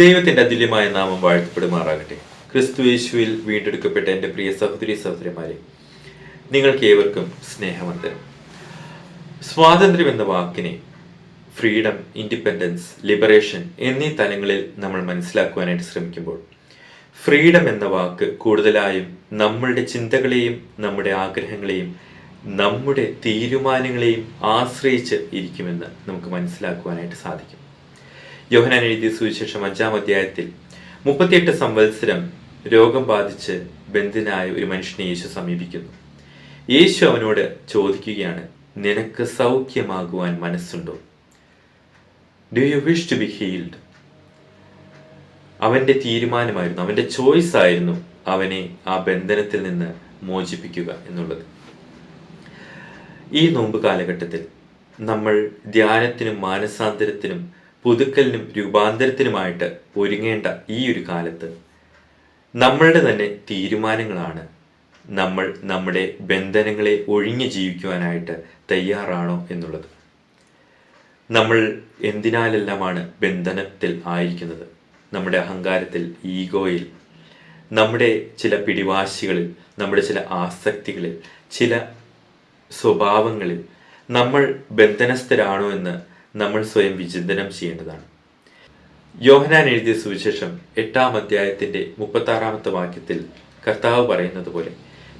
ദൈവത്തിന്റെ അതുല്യമായ നാമം വാഴ്ത്തപ്പെടുമാറാകട്ടെ. ക്രിസ്തു യേശുവിൽ വീണ്ടെടുക്കപ്പെട്ട എന്റെ പ്രിയ സഹോദരി സഹോദരിമാരെ നിങ്ങൾക്ക് ഏവർക്കും സ്നേഹവന്ദനം സ്വാതന്ത്ര്യം എന്ന വാക്കിനെ ഫ്രീഡം ഇൻഡിപെൻഡൻസ് ലിബറേഷൻ എന്നീ തലങ്ങളിൽ നമ്മൾ മനസ്സിലാക്കുവാനായിട്ട് ശ്രമിക്കുമ്പോൾ ഫ്രീഡം എന്ന വാക്ക് കൂടുതലായും നമ്മളുടെ ചിന്തകളെയും നമ്മുടെ ആഗ്രഹങ്ങളെയും നമ്മുടെ തീരുമാനങ്ങളെയും ആശ്രയിച്ച് ഇരിക്കുമെന്ന് നമുക്ക് മനസ്സിലാക്കുവാനായിട്ട് സാധിക്കും. യോഹനാൻ എഴുതിയ സുവിശേഷം അഞ്ചാം അധ്യായത്തിൽ മുപ്പത്തിയെട്ട് സംവത്സരം രോഗം ബാധിച്ച് ബന്ധിനായ ഒരു മനുഷ്യനെ യേശു സമീപിക്കുന്നു. യേശു അവനോട് ചോദിക്കുകയാണ് നിനക്ക് സൗഖ്യമാകുവാൻ മനസ്സുണ്ടോ? Do you wish to be healed അവന്റെ തീരുമാനമായിരുന്നു അവന്റെ ചോയ്സ് ആയിരുന്നു അവനെ ആ ബന്ധനത്തിൽ നിന്ന് മോചിപ്പിക്കുക എന്നുള്ളത്. ഈ നോമ്പ് കാലഘട്ടത്തിൽ നമ്മൾ ധ്യാനത്തിനും മാനസാന്തരത്തിനും പുതുക്കലിനും രൂപാന്തരത്തിനുമായിട്ട് ഒരുങ്ങേണ്ട ഈ ഒരു കാലത്ത് നമ്മളുടെ തന്നെ തീരുമാനങ്ങളാണ് നമ്മൾ നമ്മുടെ ബന്ധനങ്ങളെ ഒഴിഞ്ഞു ജീവിക്കുവാനായിട്ട് തയ്യാറാണോ എന്നുള്ളത്. നമ്മൾ എന്തിനാലെല്ലാമാണ് ബന്ധനത്തിൽ ആയിരിക്കുന്നത്? നമ്മുടെ അഹങ്കാരത്തിൽ ഈഗോയിൽ നമ്മുടെ ചില പിടിവാശികളിൽ നമ്മുടെ ചില ആസക്തികളിൽ ചില സ്വഭാവങ്ങളിൽ നമ്മൾ ബന്ധനസ്ഥരാണോ എന്ന് നമ്മൾ സ്വയം വിചിന്തനം ചെയ്യേണ്ടതാണ്. യോഹനാൻ എഴുതിയ സുവിശേഷം എട്ടാം അധ്യായത്തിന്റെ മുപ്പത്താറാമത്തെ വാക്യത്തിൽ കർത്താവ് പറയുന്നത് പോലെ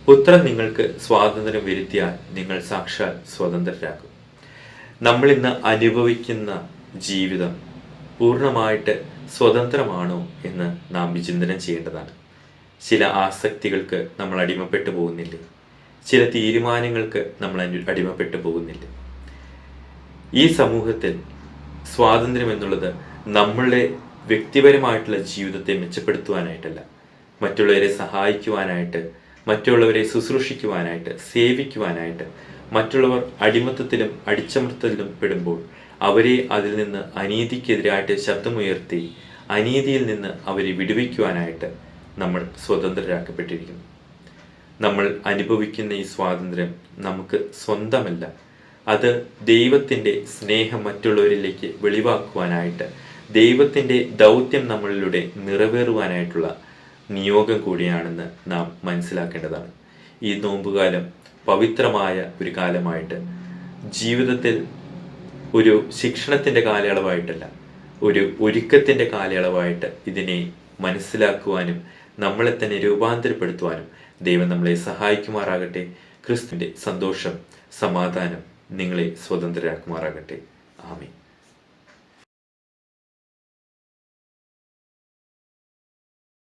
പുത്രൻ നിങ്ങൾക്ക് സ്വാതന്ത്ര്യം വരുത്തിയാൽ നിങ്ങൾ സാക്ഷാൽ സ്വതന്ത്രരാകും. നമ്മൾ ഇന്ന് അനുഭവിക്കുന്ന ജീവിതം പൂർണമായിട്ട് സ്വതന്ത്രമാണോ എന്ന് നാം വിചിന്തനം ചെയ്യേണ്ടതാണ്. ചില ആസക്തികൾക്ക് നമ്മൾ അടിമപ്പെട്ടു പോകുന്നില്ലേ? ചില തീരുമാനങ്ങൾക്ക് നമ്മൾ അടിമപ്പെട്ടു പോകുന്നില്ലേ? ഈ സമൂഹത്തിൽ സ്വാതന്ത്ര്യം എന്നുള്ളത് നമ്മളുടെ വ്യക്തിപരമായിട്ടുള്ള ജീവിതത്തെ മെച്ചപ്പെടുത്തുവാനായിട്ടല്ല. മറ്റുള്ളവരെ സഹായിക്കുവാനായിട്ട് മറ്റുള്ളവരെ ശുശ്രൂഷിക്കുവാനായിട്ട് സേവിക്കുവാനായിട്ട് മറ്റുള്ളവർ അടിമത്തത്തിലും അടിച്ചമർത്തലിലും പെടുമ്പോൾ അവരെ അതിൽ നിന്ന് അനീതിക്കെതിരായിട്ട് ശബ്ദമുയർത്തി അനീതിയിൽ നിന്ന് അവരെ വിടുവിക്കുവാനായിട്ട് നമ്മൾ സ്വതന്ത്രരാക്കപ്പെട്ടിരിക്കുന്നു. നമ്മൾ അനുഭവിക്കുന്ന ഈ സ്വാതന്ത്ര്യം നമുക്ക് സ്വന്തമല്ല അത് ദൈവത്തിന്റെ സ്നേഹം മറ്റുള്ളവരിലേക്ക് വെളിവാക്കുവാനായിട്ട് ദൈവത്തിന്റെ ദൗത്യം നമ്മളിലൂടെ നിറവേറുവാനായിട്ടുള്ള നിയോഗം കൂടിയാണെന്ന് നാം മനസ്സിലാക്കേണ്ടതാണ്. ഈ നോമ്പുകാലം പവിത്രമായ ഒരു കാലമായിട്ട് ജീവിതത്തിൽ ഒരു ശിക്ഷണത്തിന്റെ കാലയളവായിട്ടല്ല ഒരു ഒരുക്കത്തിന്റെ കാലയളവായിട്ട് ഇതിനെ മനസ്സിലാക്കുവാനും നമ്മളെ തന്നെ രൂപാന്തരപ്പെടുത്തുവാനും ദൈവം നമ്മളെ സഹായിക്കുമാറാകട്ടെ. ക്രിസ്തുവിന്റെ സന്തോഷം സമാധാനം നിങ്ങളെ സ്വതന്ത്രരാക്കുമാറാകട്ടെ. ആമീൻ.